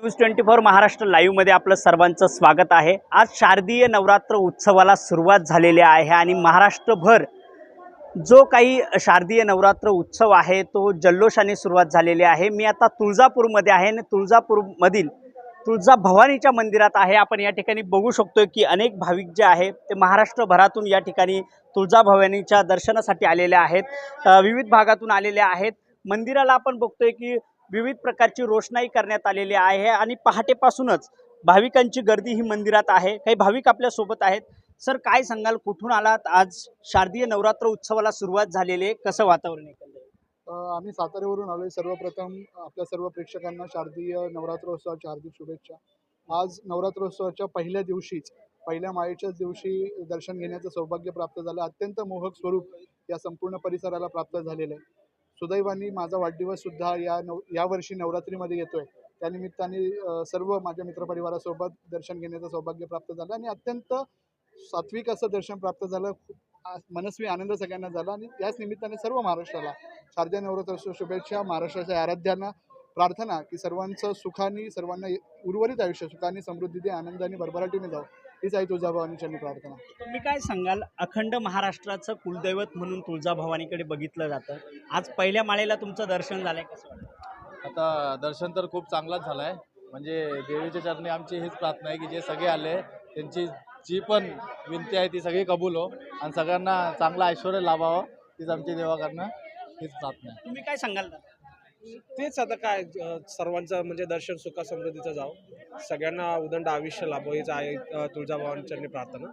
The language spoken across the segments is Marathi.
न्यूज ट्वेंटी फोर महाराष्ट्र लाईव्हमध्ये आपलं सर्वांचं स्वागत आहे. आज शारदीय नवरात्र उत्सवाला सुरुवात झालेली आहे आणि महाराष्ट्रभर जो काही शारदीय नवरात्र उत्सव आहे तो जल्लोषाने सुरुवात झालेली आहे. मी आता तुळजापूरमध्ये आहे आणि तुळजापूरमधील तुळजा भवानीच्या मंदिरात आहे. आपण या ठिकाणी बघू शकतोय की अनेक भाविक जे आहे ते महाराष्ट्रभरातून या ठिकाणी तुळजा भवानीच्या दर्शनासाठी आलेले आहेत. विविध भागातून आलेले आहेत. मंदिराला आपण बघतोय की विविध प्रकारची रोषणाई करण्यात आलेली आहे आणि पहाटेपासूनच भाविकांची गर्दी ही मंदिरात आहे. काही भाविक आपल्यासोबत आहेत. सर काय सांगाल? कुठून आलात? आज शारदीय नवरात्र उत्सवाला सुरुवात झालेली आहे. कसं वातावरण आहे आम्ही साताऱ्यावरून आलोय. सर्वप्रथम आपल्या सर्व प्रेक्षकांना शारदीय नवरात्रोत्सवाच्या हार्दिक शुभेच्छा. आज नवरात्रोत्सवाच्या पहिल्या दिवशीच पहिल्या माळेच्याच दिवशी दर्शन घेण्याचं सौभाग्य प्राप्त झालं. अत्यंत मोहक स्वरूप या संपूर्ण परिसराला प्राप्त झालेलं आहे. सुदैवाने माझा वाढदिवससुद्धा या नव यावर्षी नवरात्रीमध्ये येतोय. त्यानिमित्ताने सर्व माझ्या मित्रपरिवारासोबत दर्शन घेण्याचं सौभाग्य प्राप्त झालं आणि अत्यंत सात्विक असं दर्शन प्राप्त झालं. खूप मनस्वी आनंद सगळ्यांना झाला आणि याच निमित्ताने सर्व महाराष्ट्राला शारदीय नवरात्र शुभेच्छा महाराष्ट्राच्या आराध्यांना प्रार्थना की सर्वांचं सुखाने सर्वांना उर्वरित आयुष्य सुखाने समृद्धीने आनंदाने भरभराटीने जावं. हीच आई तुळजाभवानीची मी प्रार्थना तुम्ही काय सांगाल? अखंड महाराष्ट्राचं कुलदैवत म्हणून तुळजाभवानीकडे बघितलं जातं. आज पहिल्या माळेला तुमचं दर्शन झालंय कसं? आता दर्शन तर खूप चांगलाच झालं आहे म्हणजे देवीच्या चरणी आमची हीच प्रार्थना आहे की जे सगळे आले त्यांची जी पण विनंती आहे ती सगळी कबूल हो. आणि सगळ्यांना चांगलं ऐश्वर लाभावं तीच आमची देवाकडनं हीच प्रार्थना आहे. तुम्ही काय सांगाल? तेच आता काय सर्वांचं म्हणजे दर्शन सुखा समृद्धीचं जावं. सगळ्यांना उदंड आयुष्य लाभो हीच आहे तुळजाभवानीचरणी प्रार्थना.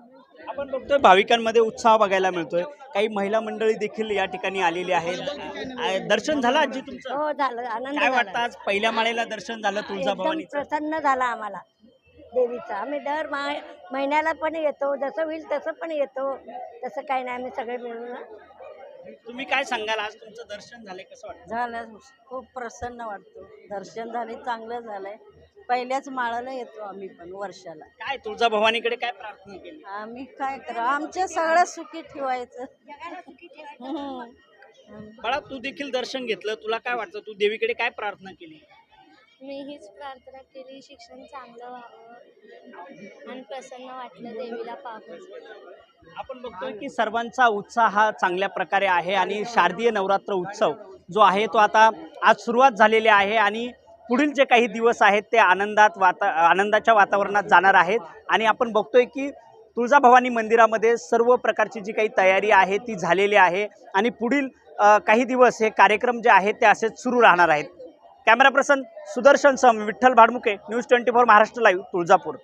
आपण बघतोय भाविकांमध्ये उत्साह बघायला मिळतोय. काही महिला मंडळी देखील या ठिकाणी आलेली आहेत. दर्शन झालं आजी तुमचं? हो झालं. आनंद काय झाला. वाटतं आज पहिल्या माळेला दर्शन झालं एकदम तुळजाभवानीचं? प्रसन्न झाला आम्हाला. देवीचा. आम्ही दर मा महिन्याला पण येतो. जसं होईल तसं पण येतो. तसं काही नाही. आम्ही सगळे मिळून तुम्ही काय सांगाल? आज तुमचं दर्शन झालंय कसं वाटतं झालं खूप प्रसन्न वाटतो. दर्शन झाले चांगलं झालंय. पहिल्याच माळाला येतो आम्ही पण वर्षाला. काय तुळजाभवानीकडे काय प्रार्थना केली? आम्ही काय करू आमच्या सगळं सुखी ठेवायचं. हम्म. बाळा तू देखील दर्शन घेतलं. तुला काय वाटतं? तू देवीकडे काय प्रार्थना केली? मी हीच प्रार्थना केली शिक्षण चांगलं व्हावं आणि प्रसन्न वाटलं देवीला पाहून. आपण बघतोय की सर्वांचा उत्साह हा चांगल्या प्रकारे आहे आणि शारदीय नवरात्र उत्सव जो आहे तो आता आज सुरुवात झालेली आहे आणि पुढील जे काही दिवस आहेत ते आनंदात वाता आनंदाच्या वातावरणात जाणार आहेत. आणि आपण बघतोय की तुळजाभवानी मंदिरामध्ये सर्व प्रकारची जी काही तयारी आहे ती झालेली आहे. आणि पुढील काही दिवस हे कार्यक्रम जे आहेत ते असेच सुरू राहणार आहेत. कॅमेरा पर्सन सुदर्शन सम Vitthal Bhadmuke news twenty four Maharashtra live Tuljapur.